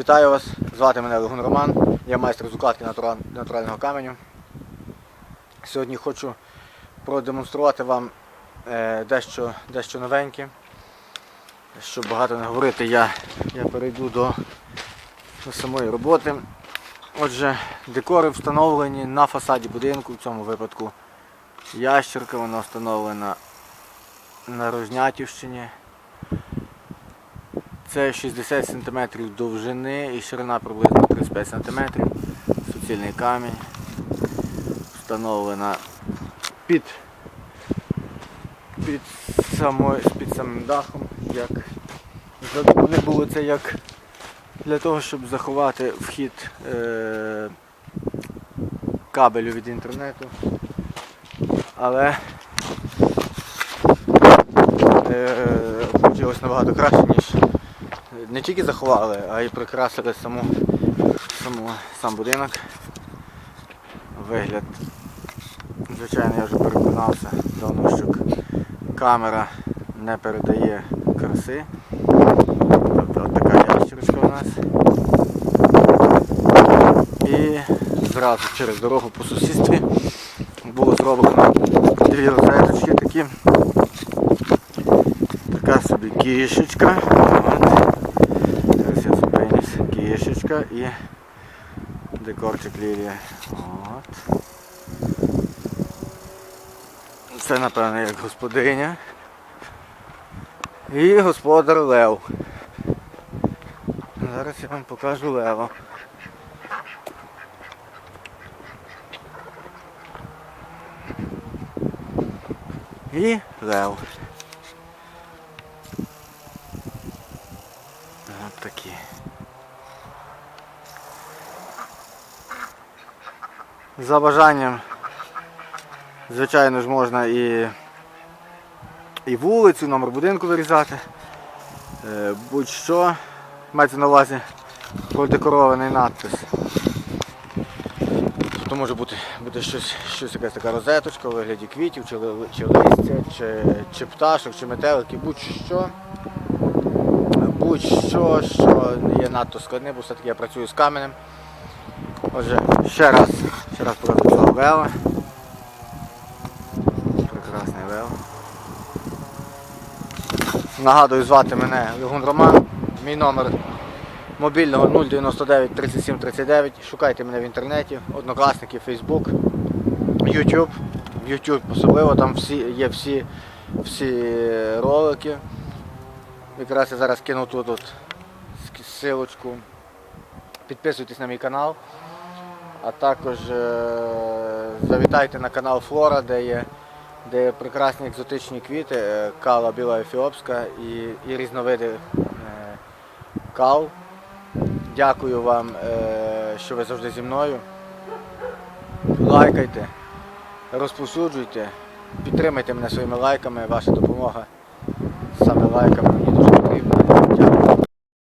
Вітаю вас, звати мене Легун Роман, я майстер з укладки натурального каменю. Сьогодні хочу продемонструвати вам е, дещо, дещо новеньке. Щоб багато не говорити, я, я перейду до, до самої роботи. Отже, декори встановлені на фасаді будинку, в цьому випадку ящерка, вона встановлена на Рознятівщині. Це 60 см довжини і ширина приблизно 35 см. Суцільний камінь. Встановлена під, під, самою, під самим дахом. Як не було це як для того, щоб заховати вхід е, кабелю від інтернету. Але е, вийшло набагато краще, ніж не тільки заховали, а й прикрасили саму, саму, сам будинок. Вигляд. Звичайно, я вже переконався давно, що камера не передає краси. Тобто от така ящерочка у нас. І зразу через дорогу по сусідстві було зроблено дві розеточки такі. Така собі кішечка. Кішечка і декорчик лілія. От. Це напевно як господиня. І господар Лев. Зараз я вам покажу Лева. І Лев. От такі. За бажанням, звичайно ж, можна і, і вулицю, номер будинку вирізати. Е, Будь-що. Мається на увазі продекорований надпис. Тобто може бути, бути щось, щось якась така розеточка у вигляді квітів, чи, чи листя, чи, чи пташок, чи метеликів, будь-що. Будь-що, що є надто складним, бо все-таки я працюю з каменем. Отже, ще раз, ще раз покажу цього вела. Прекрасний вел. Нагадую, звати мене Легун Роман. Мій номер мобільного 099 37 39. Шукайте мене в інтернеті, однокласники, Facebook, YouTube. В YouTube особливо там всі, є всі, всі ролики. Якраз я зараз кину тут от силочку. Підписуйтесь на мій канал. А також е, завітайте на канал Флора, де є, де є прекрасні екзотичні квіти, е, кала біла ефіопська і, і різновиди е, кал. Дякую вам, що ви завжди зі мною. Лайкайте, розповсюджуйте, підтримайте мене своїми лайками, ваша допомога саме лайками